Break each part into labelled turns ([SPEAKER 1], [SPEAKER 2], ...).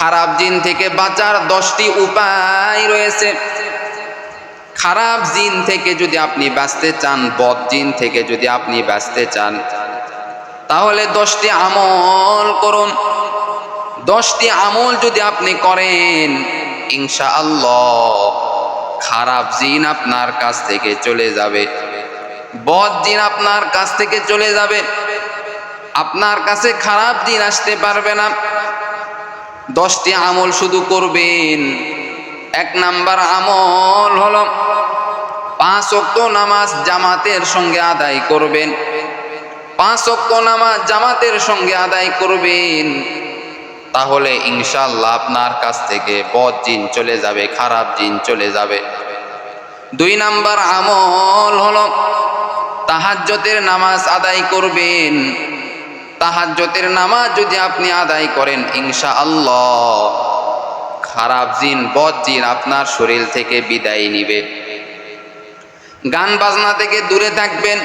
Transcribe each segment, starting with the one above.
[SPEAKER 1] খারাপ জিন থেকে বাঁচার দশটি উপায় রয়েছে। খারাপ জিন থেকে যদি আপনি বাঁচতে চান, বদ জিন থেকে যদি আপনি বাঁচতে চান, তাহলে দশটি আমল করুন। দশটি আমল যদি আপনি করেন ইনশা আল্লাহ খারাপ জিন আপনার কাছ থেকে চলে যাবে। বদ জিন আপনার কাছ থেকে চলে যাবে। আপনার কাছে খারাপ দিন আসতে পারবে না। দশটি আমল শুধু করবেন। এক নাম্বার আমল হলো পাঁচ অক্ত নামাজ জামাতের সঙ্গে আদায় করবেন। পাঁচ অক্ত নামাজ জামাতের সঙ্গে আদায় করবেন। তাহলে ইনশাল্লাহ আপনার কাছ থেকে বদ জিন চলে যাবে, খারাপ জিন চলে যাবে। দুই নাম্বার আমল হলো তাহাজ্জতের নামাজ আদায় করবেন। তাহাজ্জতের নামাজ যদি আপনি আদায় করেন ইনশা আল্লাহ খারাপ জিন, বদ জিন আপনার শরীর থেকে বিদায় নিবে। গান বাজনা থেকে দূরে থাকবেন।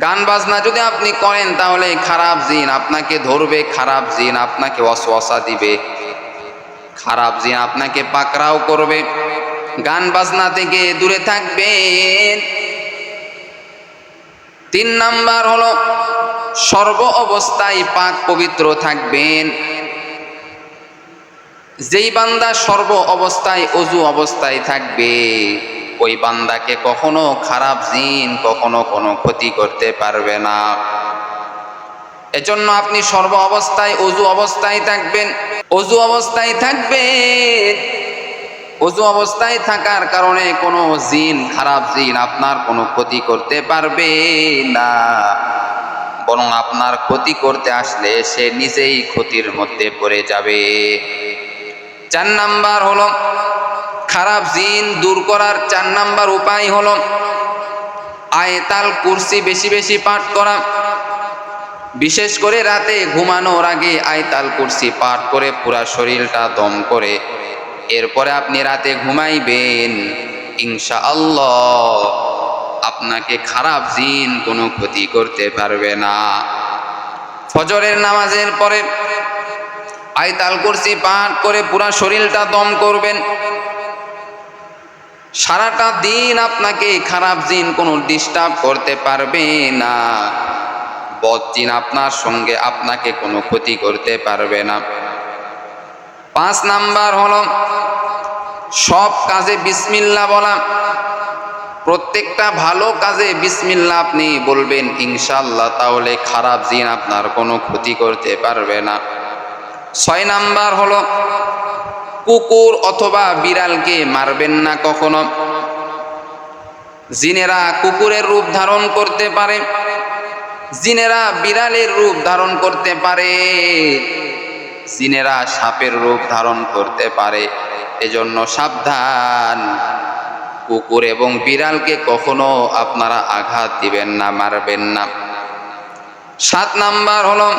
[SPEAKER 1] গান বাজনা যদি আপনি করেন, তাহলে খারাপ জিন আপনাকে ধরবে, খারাপ জিন আপনাকে অসওয়াসা দিবে। খারাপ জিন আপনাকে পাকড়াও করবে। গান বাজনা থেকে দূরে থাকবেন। তিন নাম্বার হলো, সর্ব অবস্থায় পাক পবিত্র থাকবেন। যেই বান্দা সর্ব অবস্থায়, অজু অবস্থায় থাকবে, ওই বান্দাকে কখনো খারাপ জিন, কখনো কোনো ক্ষতি করতে পারবে না। এজন্য আপনি সর্ব অবস্থায়, অজু অবস্থায় থাকবেন, অজু অবস্থায় থাকবেন। অজু অবস্থায় থাকার কারণে কোনো জিন, খারাপ জিন আপনার কোনো ক্ষতি করতে পারবে না। বরং আপনার ক্ষতি করতে আসলে সে নিজেই ক্ষতির মধ্যে পড়ে যাবে। চার নাম্বার হলো, খারাপ জিন দূর করার চার নাম্বার উপায় হলো, আয়তাল কুরসি বেশি বেশি পাঠ করা। বিশেষ করে রাতে ঘুমানোর আগে আয়তাল কুরসি পাঠ করে পুরা শরীরটা দম করে এরপরে আপনি রাতে ঘুমাইবেন। ইনশা আল্লাহ আপনাকে খারাপ জিন কোনো ক্ষতি করতে পারবে না। ফজরের নামাজের পরে আয়তাল কুরসি পাঠ করে পুরা শরীরটা দম করবেন। সারাটা দিন আপনাকে খারাপ জিন কোনো ডিস্টার্ব করতে পারবে না। বদ জিন আপনার সঙ্গে আপনাকে কোনো ক্ষতি করতে পারবে না। পাঁচ নাম্বার হলো সব কাজে বিসমিল্লা বলা। প্রত্যেকটা ভালো কাজে বিসমিল্লা আপনি বলবেন ইনশাল্লাহ তাহলে খারাপ জিন আপনার কোনো ক্ষতি করতে পারবে না। ছয় নাম্বার হলো কুকুর অথবা বিড়ালকে মারবেন না কখনো। জিনেরা কুকুরের রূপ ধারণ করতে পারে, জিনেরা বিড়ালের রূপ ধারণ করতে পারে। জিনেরা সাপের রূপ ধারণ করতে পারে। এজন্য সাবধান। কুকুর এবং বিড়ালকে কখনো আপনারা আঘাত দিবেন না, মারবেন না। সাত নাম্বার হলো,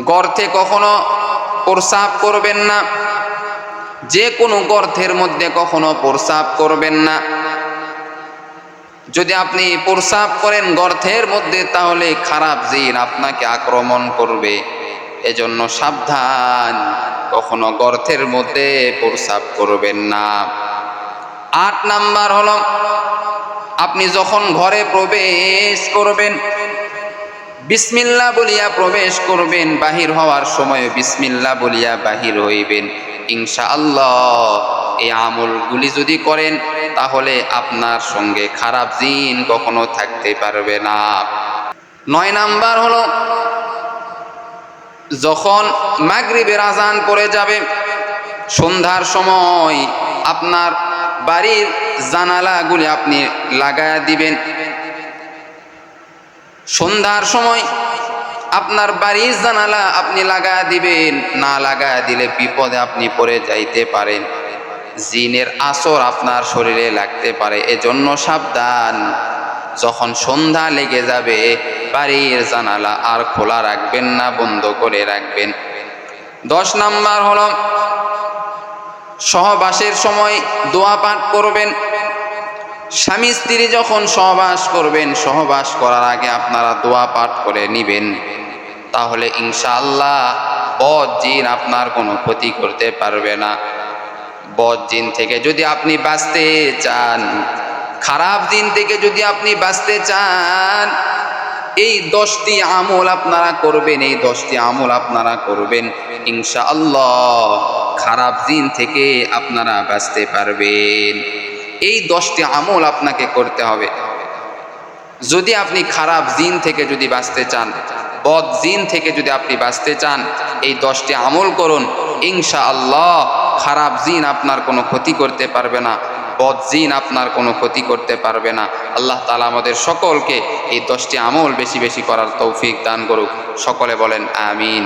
[SPEAKER 1] গর্তে কখনো প্রসাব করবেন না। যে কোনো গর্তের মধ্যে কখনো প্রসাব করবেন না। যদি আপনি প্রসাব করেন গর্তের মধ্যে, তাহলে খারাপ জিন আপনাকে আক্রমণ করবে। এজন্য সাবধান, কখনো গর্তের মধ্যে প্রসাব করবেন না। আট নাম্বার হলো, আপনি যখন ঘরে প্রবেশ করবেন, বিসমিল্লা বলিয়া প্রবেশ করবেন, বাহির হওয়ার সময় বিসমিল্লা বলিয়া বাহির হইবেন। ইনশা আল্লাহ এই আমলগুলি যদি করেন, তাহলে আপনার সঙ্গে খারাপ জিন কখনো থাকতে পারবে না। নয় নাম্বার হলো যখন মাগরিবের আজান পড়ে যাবে, সন্ধ্যার সময় আপনার বাড়ির জানালাগুলি আপনি লাগায়া দিবেন। সন্ধ্যার সময় আপনার বাড়ির জানালা আপনি লাগা দিবেন, না লাগা দিলে বিপদে আপনি পড়ে যাইতে পারেন। জিনের আসর আপনার শরীরে লাগতে পারে, এজন্য সাবধান। যখন সন্ধ্যা লেগে যাবে বাড়ির জানালা আর খোলা রাখবেন না, বন্ধ করে রাখবেন। দশ নাম্বার হলো, সহবাসের সময় দোয়া পাঠ করবেন। স্বামী স্ত্রী যখন সহবাস করবেন, সহবাস করার আগে আপনারা দোয়া পাঠ করে নিবেন। তাহলে ইনশাআল্লাহ বদ জিন আপনার কোনো ক্ষতি করতে পারবে না। বদ জিন থেকে যদি আপনি বাঁচতে চান, খারাপ দিন থেকে যদি আপনি বাঁচতে চান এই দশটি আমল আপনারা করবেন, এই দশটি আমল আপনারা করবেন। ইনশা আল্লাহ খারাপ দিন থেকে আপনারা বাঁচতে পারবেন। এই দশটি আমল আপনাকে করতে হবে। যদি আপনি খারাপ জিন থেকে যদি বাঁচতে চান, বদ জিন থেকে যদি আপনি বাঁচতে চান, এই দশটি আমল করুন। ইনশা আল্লাহ খারাপ জিন আপনার কোনো ক্ষতি করতে পারবে না। বদ জিন আপনার কোনো ক্ষতি করতে পারবে না। আল্লাহ তালা আমাদের সকলকে এই দশটি আমল বেশি বেশি করার তৌফিক দান করুক। সকলে বলেন, আমিন।